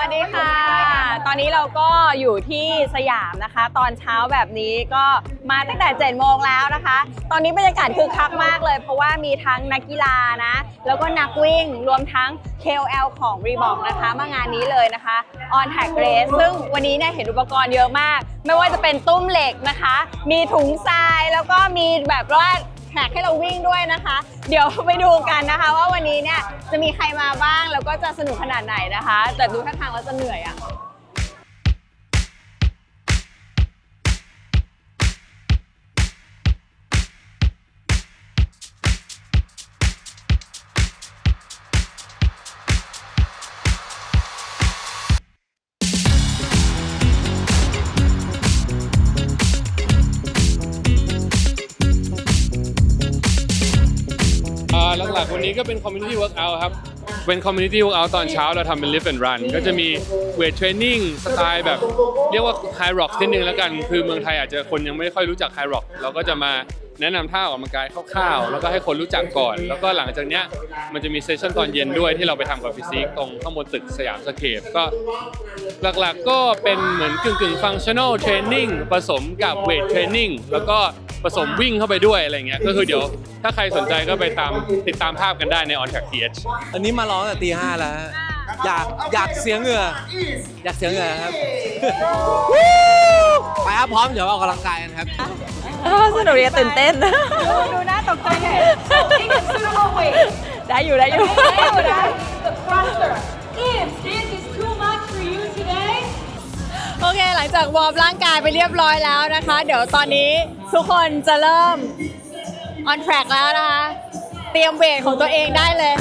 วัสดีค่ะ ตอนนี้เราก็อยู่ที่สยามนะคะ ตอนเช้าแบบนี้ก็มาตั้งแต่7โมงแล้วนะคะ ตอนนี้บรรยากาศคึกคักมากเลย เพราะว่ามีทั้งนักกีฬานะ แล้วก็นักวิ่งรวมทั้ง KOL ของ Reebok นะคะ มางานนี้เลยนะคะ On Tag Race ซึ่งวันนี้เนี่ยเห็นอุปกรณ์เยอะมาก ไม่ว่าจะเป็นตุ้มเหล็กนะคะ มีถุงทรายแล้วก็มีแบบว่า แท็กให้เราวิ่งด้วยนะคะ เดี๋ยวไปดูกันนะคะ ว่าวันนี้เนี่ยจะมีใครมาบ้างแล้วก็จะสนุกขนาดไหนนะคะ แต่ดูท่าทางแล้วจะเหนื่อยอะ ลักๆวันนี้ก็เป็น community workout ครับ เป็น community workout ตอนเช้าเราทำเป็น lift and run ก็จะมี weight training สไตล์แบบ เรียกว่า high rock นิดนึงแล้วกัน คือเมืองไทยอาจจะคนยังไม่ค่อยรู้จัก high rock เราก็จะมาแนะนำท่าออกกำลังกายคร่าวๆ แล้วก็ให้คนรู้จักก่อน แล้วก็หลังจากเนี้ยมันจะมีเซสชั่นตอนเย็นด้วยที่เราไปทำกับฟิสิกตรงข้างบนตึกสยามสเคปก็หลักๆก็เป็นเหมือนกึ่งกึ่งฟังชั่น a ลเทรนนิ่งผสมกับเวทเทรนนิ่งแล้วก็ ผสมวิ่งเข้าไปด้วยอะไรเงี้ยก็คือเดี๋ยวถ้าใครสนใจก็ไปตามติดตามภาพกันได้ใน On Track TH อันนี้มาร้องแต่ตีห้าแล้วฮะอยากอยากเสียงเหงื่ออยากเสียงเหงื่อครับไปครับพร้อมเดี๋ยวออกกำลังกายกันครับสนุกดีตื่นเต้นดูน่าตกใจไงได้อยู่ได้อยู่ The thruster. ลังจากวอร์มร่างกายไปเรียบร้อยแล้วนะคะ เดี๋ยวตอนนี้ทุกคนจะเริ่มออนแทร็กแล้วนะคะ เตรียมเวทของตัวเองได้เลย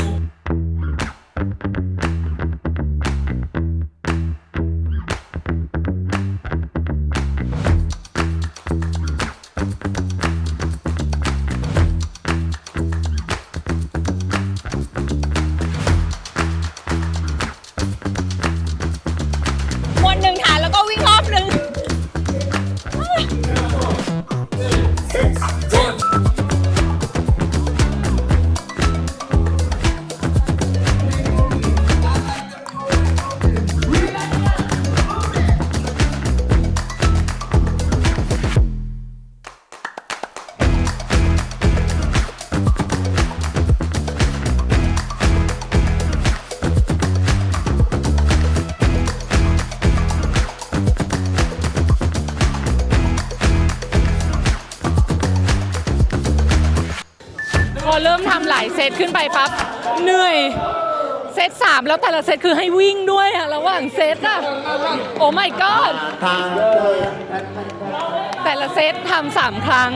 อเริ่มทำหลายเซตขึ้นไปปั๊บเหนื่อย เซตสามแล้วแต่ละเซตคือให้วิ่งด้วยอะระหว่างเซตอะโอ้ my god แต่ละเซตทำสามครั้ง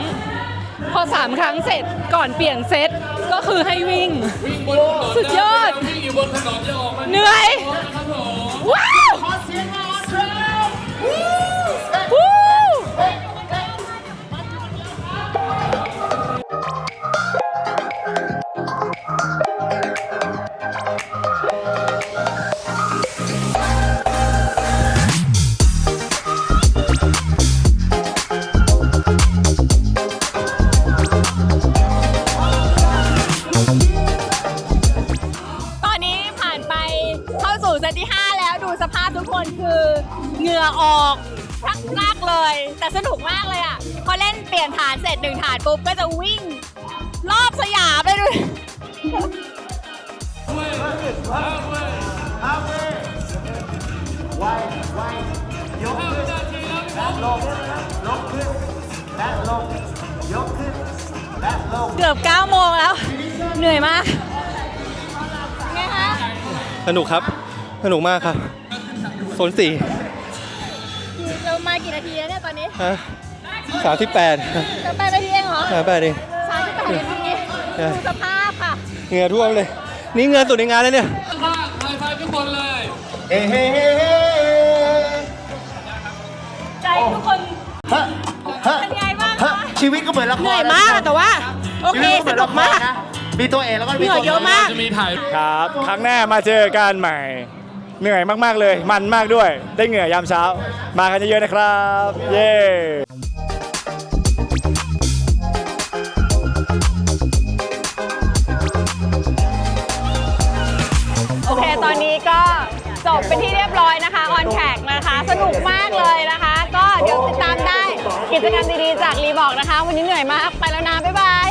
พอสามครั้งเสร็จก่อนเปลี่ยนเซตก็คือให้วิ่ง สุดยอด เหนื่อย ว้าว เหงื่อออกทักมากเลย แต่สนุกมากเลยอะพอเล่นเปลี่ยนฐานเสร็จหนึ่งฐานปุ๊บก็จะวิ่ง รอบสยามเลยดูเกือบ9โมงแล้ว เหนื่อยมากไงคะสนุกครับ สนุกมากครับโซนสี่ เรามากี่นาทีแล้วเนี่ยตอนนี้ฮะสามสิบแปดจะแปดนาทีเองเหรอสามแปดเองสามสิบแปดนาทีใช่ดูสภาพค่ะ เหงื่อท่วมเลย นี่เหงื่อสุดในงานแล้วเนี่ยใจทุกคนเป็นไงบ้างคะชีวิตก็เหมือนละครเหนื่อยมากแต่ว่า โอเคชีวิตสเหมือนนุละกครมากนะมีตัวเอกแล้วก็มีเหนื่อยตัวเยอะมากจะมีถ่ายครับ ครั้งหน้ามาเจอกันใหม่ เหนื่อยมากๆเลย มันมากด้วย ได้เหงื่อยามเช้า มากันเยอะๆนะครับ เย้โอเค ตอนนี้ก็จบเป็นที่เรียบร้อยนะคะ ออนแท็กนะคะ สนุกมากเลยนะคะ ก็เดี๋ยวติดตามได้กิจกรรมดีๆจากรีบอกนะคะ วันนี้เหนื่อยมาก ไปแล้วนะ บ๊ายบาย